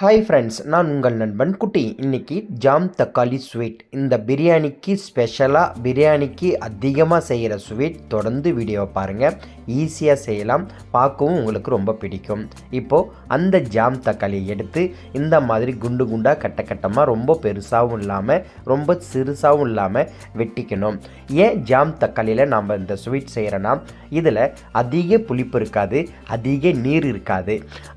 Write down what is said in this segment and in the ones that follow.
Hi friends நான் உங்கள் நண்பன் குட்டி. இன்னைக்கு ஜாம் தக்காளி ஸ்வீட் இந்த பிரியாணிக்கு ஸ்பெஷலாக பிரியாணிக்கு அதிகமாக செய்கிற ஸ்வீட் தொடர்ந்து வீடியோவை பாருங்கள் ஈஸியாக செய்யலாம். பார்க்கவும் உங்களுக்கு ரொம்ப பிடிக்கும். இப்போது அந்த ஜாம் தக்காளியை எடுத்து இந்த மாதிரி குண்டு குண்டாக கட்ட கட்டமாக ரொம்ப பெருசாகவும் இல்லாமல் ரொம்ப சிறுசாகவும் இல்லாமல் வெட்டிக்கணும். ஏன் ஜாம் தக்காளியில் நாம் இந்த ஸ்வீட் செய்கிறோன்னா இதில் அதிக புளிப்பு இருக்காது அதிக நீர் இருக்காது.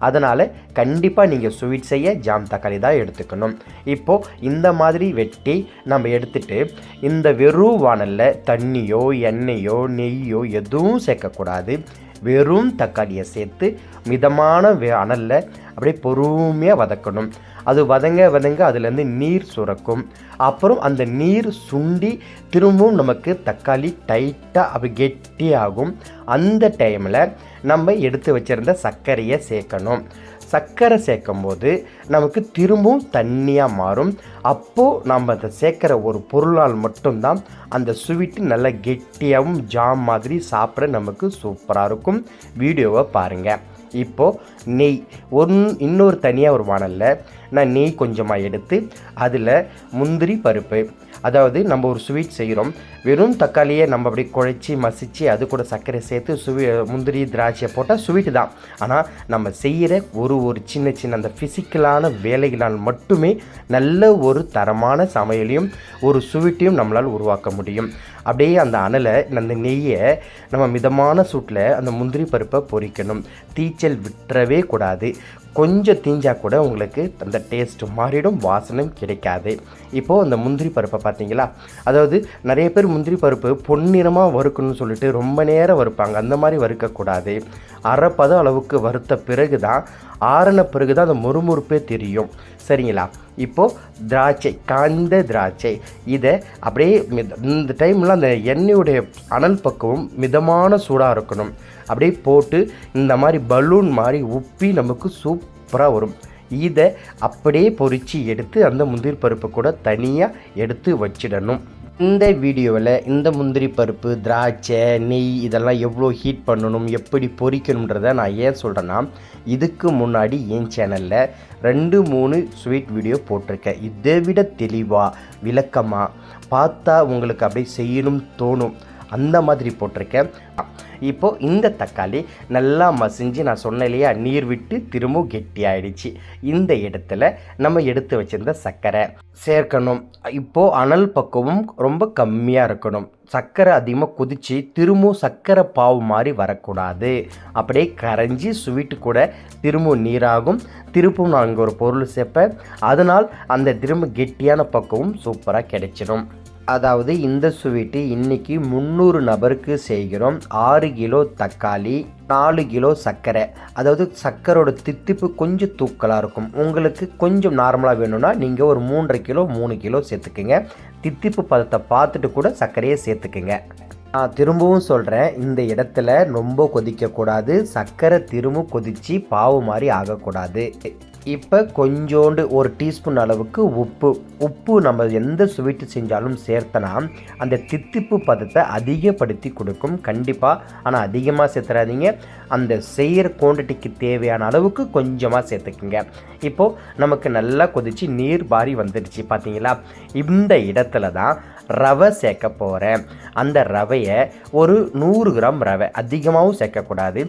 அதனால் கண்டிப்பாக நீங்கள் ஸ்வீட் செய்ய ஜாம் தக்காளி தான் எடுத்துக்கணும். இப்போது இந்த மாதிரி வெட்டி நம்ம எடுத்துட்டு இந்த வெறும் வானலில் தண்ணியோ எண்ணெயோ நெய்யோ எதுவும் சேர்க்கக்கூடாது. வெறும் தக்காளியை சேர்த்து மிதமான வே- அப்படியே பொறுமையாக வதக்கணும். அது வதங்க வதங்க அதுலேருந்து நீர் சுரக்கும். அப்புறம் அந்த நீர் சுண்டி திரும்பவும் நமக்கு தக்காளி டைட்டாக அப்படி கெட்டியாகும். அந்த டைமில் நம்ம எடுத்து வச்சிருந்த சர்க்கரையை சேர்க்கணும். சர்க்கரை சேர்க்கும் போது நமக்கு திரும்பவும் தண்ணியாக மாறும். அப்போது நம்ம அதை சேர்க்குற ஒரு பொருளால் மட்டும்தான் அந்த ஸ்வீட்டு நல்லா கெட்டியாகவும் ஜாம் மாதிரி சாப்பிட நமக்கு சூப்பராக இருக்கும். வீடியோவை பாருங்கள் இப்போது நெய் ஒன் இன்னொரு தனியாக ஒரு வானலில் நான் நெய் கொஞ்சமாக எடுத்து அதில் முந்திரி பருப்பு அதாவது நம்ம ஒரு ஸ்வீட் செய்கிறோம் வெறும் தக்காளியை நம்ம அப்படி குழைச்சி மசிச்சு அது கூட சர்க்கரை சேர்த்து சுவி முந்திரி திராட்சையை போட்டால் ஸ்வீட்டு தான். ஆனால் நம்ம செய்கிற ஒரு ஒரு சின்ன சின்ன அந்த ஃபிசிக்கலான வேலைகளால் மட்டுமே நல்ல ஒரு தரமான சமையலையும் ஒரு ஸ்வீட்டையும் நம்மளால் உருவாக்க முடியும். அப்படியே அந்த அனலை அந்த நெய்யை நம்ம மிதமான சூட்டில் அந்த முந்திரி பருப்பை பொரிக்கணும். தீச்சல் விட்டுறவே கூடாது. கொஞ்சம் தீஞ்சா கூட உங்களுக்கு அந்த டேஸ்ட் மாறிடும் வாசனையும் கிடைக்காது. இப்போது அந்த முந்திரி பருப்பை பார்த்தீங்களா? அதாவது நிறைய பேர் முந்திரி பருப்பு பொன்னிறமாக வறுக்கணும்னு சொல்லிட்டு ரொம்ப நேரம் வறுப்பாங்க. அந்த மாதிரி வறுக்கக்கூடாது. அரைப்பதம் அளவுக்கு வறுத்த பிறகு தான் ஆறின பிறகு தான் அந்த முறுமுறுப்பே தெரியும். சரிங்களா? இப்போது திராட்சை காய்ந்த திராட்சை. இதை அப்படியே இந்த டைமில் அந்த எண்ணெயுடைய அனல் பக்குவம் மிதமான சூடாக இருக்கணும். அப்படியே போட்டு இந்த மாதிரி பலூன் மாதிரி உப்பி நமக்கு சூப்பராக வரும். இதை அப்படியே பொரித்து எடுத்து அந்த முந்திரி பருப்பு கூட தனியாக எடுத்து வச்சிடணும். இந்த வீடியோவில் இந்த முந்திரி பருப்பு திராட்சை நெய் இதெல்லாம் எவ்வளோ ஹீட் பண்ணணும் எப்படி பொரிக்கணுன்றதை நான் ஏன் சொல்கிறேன்னா இதுக்கு முன்னாடி என் சேனலில் ரெண்டு மூணு ஸ்வீட் வீடியோ போட்டிருக்கேன். இதை விட தெளிவாக விளக்கமாக பார்த்தா உங்களுக்கு அப்படியே செய்யணும் தோணும். அந்த மாதிரி போட்டிருக்கேன். இப்போது இந்த தக்காளி நல்லா மசிஞ்சு நான் சொன்னேன் இல்லையா நீர் விட்டு திரும்ப கெட்டி ஆயிடுச்சு இந்த இடத்துல நம்ம எடுத்து வச்சிருந்த சர்க்கரை சேர்க்கணும். இப்போது அனல் பக்குவம் ரொம்ப கம்மியாக இருக்கணும். சர்க்கரை அதிகமாக கொதிச்சு திரும்பவும் சர்க்கரை பாவு மாதிரி வரக்கூடாது. அப்படியே கரைஞ்சி ஸ்வீட்டு கூட திரும்பவும் நீராகும். திரும்பவும் நான் அங்கே ஒரு பொருள் சேர்ப்பேன். அதனால் அந்த திரும்ப கெட்டியான பக்குவம் சூப்பராக கிடைச்சிடும் அதாவது இந்த ஸ்வீட்டு இன்னைக்கு முந்நூறு நபருக்கு செய்கிறோம். ஆறு கிலோ தக்காளி நாலு கிலோ சர்க்கரை. அதாவது சர்க்கரோட தித்திப்பு கொஞ்சம் தூக்கலாக இருக்கும். உங்களுக்கு கொஞ்சம் நார்மலாக வேணும்னா நீங்கள் ஒரு மூன்றரை கிலோ மூணு கிலோ சேர்த்துக்குங்க. தித்திப்பு பதத்தை பார்த்துட்டு கூட சர்க்கரையை சேர்த்துக்குங்க. நான் திரும்பவும் சொல்கிறேன் இந்த இடத்துல ரொம்ப கொதிக்கக்கூடாது. சர்க்கரை திரும்ப கொதித்து பாவு மாதிரி ஆகக்கூடாது. இப்போ கொஞ்சோண்டு ஒரு டீஸ்பூன் அளவுக்கு உப்பு. உப்பு நம்ம எந்த ஸ்வீட்டு செஞ்சாலும் சேர்த்தனா அந்த தித்திப்பு பதத்தை அதிகப்படுத்தி கொடுக்கும். கண்டிப்பாக ஆனால் அதிகமாக சேர்த்துறாதீங்க. அந்த செய்கிற குவான்டிட்டிக்கு தேவையான அளவுக்கு கொஞ்சமாக சேர்த்துக்குங்க. இப்போது நமக்கு நல்லா கொதிச்சு நீர் பாரி வந்துடுச்சு பார்த்தீங்களா இந்த இடத்துல தான் ரவை சேர்க்க போகிறேன் அந்த ரவையை ஒரு நூறு கிராம் ரவை அதிகமாகவும் சேர்க்கக்கூடாது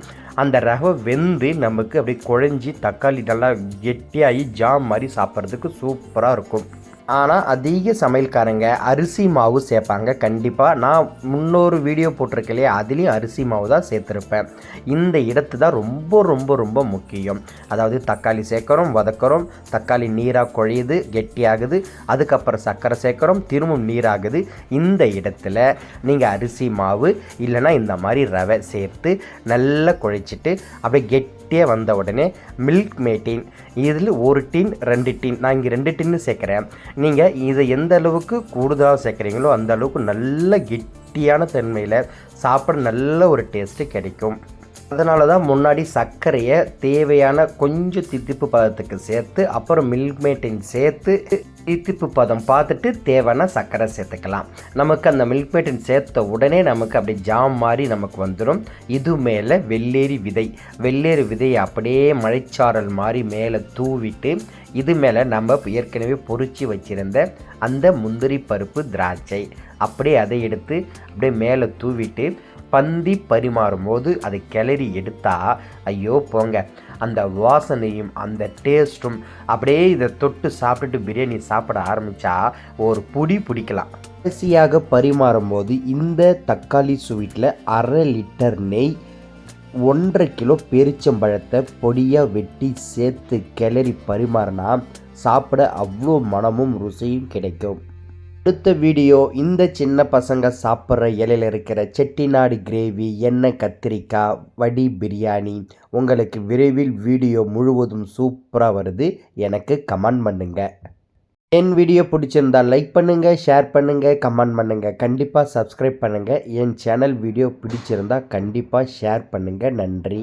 அந்த ரவை வெந்து நமக்கு அப்படி குழஞ்சி தக்காளி நல்லா கெட்டியாகி ஜாம் மாதிரி சாப்பிட்றதுக்கு சூப்பராக இருக்கும். ஆனால் அதிக சமையல்காரங்க அரிசி மாவு சேர்ப்பாங்க கண்டிப்பாக நான் முன்னொரு வீடியோ போட்டிருக்கலையே அதுலேயும் அரிசி மாவு தான் சேர்த்துருப்பேன். இந்த இடத்து தான் ரொம்ப ரொம்ப ரொம்ப முக்கியம். அதாவது தக்காளி சேர்க்குறோம் வதக்குறோம் தக்காளி நீராக குழையுது கெட்டியாகுது அதுக்கப்புறம் சர்க்கரை சேர்க்குறோம் திரும்பவும் நீராகுது. இந்த இடத்துல நீங்கள் அரிசி மாவு இல்லைன்னா இந்த மாதிரி ரவை சேர்த்து நல்லா குழைச்சிட்டு அப்படியே கெட்டியாக வந்த உடனே மில்க் மேட்டின் இதில் ஒரு டின் ரெண்டு டின் நான் இங்கே ரெண்டு டின்னு சேர்க்குறேன். நீங்கள் இதை எந்த அளவுக்கு கூடுதலாக சேர்க்குறீங்களோ அந்த அளவுக்கு நல்ல கெட்டியான தன்மையில் சாப்பிட நல்ல ஒரு டேஸ்ட்டு கிடைக்கும். அதனால தான் முன்னாடி சர்க்கரையை தேவையான கொஞ்சம் தித்திப்பு பதத்துக்கு சேர்த்து அப்புறம் மில்க் மேட்டின் சேர்த்து தித்திப்பு பதம் பார்த்துட்டு தேவையான சர்க்கரை சேர்த்துக்கலாம். நமக்கு அந்த மில்க் மேட்டின் சேர்த்த உடனே நமக்கு அப்படி ஜாம் மாதிரி நமக்கு வந்துடும் இது மேலே வெள்ளேரி விதை. வெள்ளேரி விதையை அப்படியே மழைச்சாரல் மாதிரி மேலே தூவிட்டு இது மேலே நம்ம ஏற்கனவே பொறிச்சு வச்சிருந்த அந்த முந்திரி பருப்பு திராட்சை. அப்படியே அதை எடுத்து அப்படியே மேலே தூவிட்டு பந்தி பரிமாறும் போது அதை கிளறி எடுத்தா ஐயோ போங்க. அந்த வாசனையும் அந்த டேஸ்ட்டும் அப்படியே இதை தொட்டு சாப்பிட்டுட்டு பிரியாணி சாப்பிட ஆரம்பித்தா ஒரு புடி பிடிக்கலாம். கடைசியாக பரிமாறும் போது இந்த தக்காளி ஸ்வீட்டில் அரை லிட்டர் நெய் ஒன்றரை கிலோ பெரிச்சம்பழத்தை பொடியாக வெட்டி சேர்த்து கிளறி பரிமாறினா சாப்பிட அவ்வளோ மனமும் ருசியும் கிடைக்கும். அடுத்த வீடியோ இந்த சின்ன பசங்க சாப்பிட்ற இலையில் இருக்கிற செட்டிநாடு கிரேவி எண்ணெய் கத்திரிக்காய் வடி பிரியாணி. உங்களுக்கு விரைவில் வீடியோ முழுவதும் சூப்பராக வருது. எனக்கு கமெண்ட் பண்ணுங்கள் என் வீடியோ பிடிச்சிருந்தா லைக் பண்ணுங்கள் ஷேர் பண்ணுங்கள் கமெண்ட் பண்ணுங்கள் கண்டிப்பாக சப்ஸ்கிரைப் பண்ணுங்கள் என் சேனல் வீடியோ பிடிச்சிருந்தா கண்டிப்பாக ஷேர் பண்ணுங்கள் நன்றி.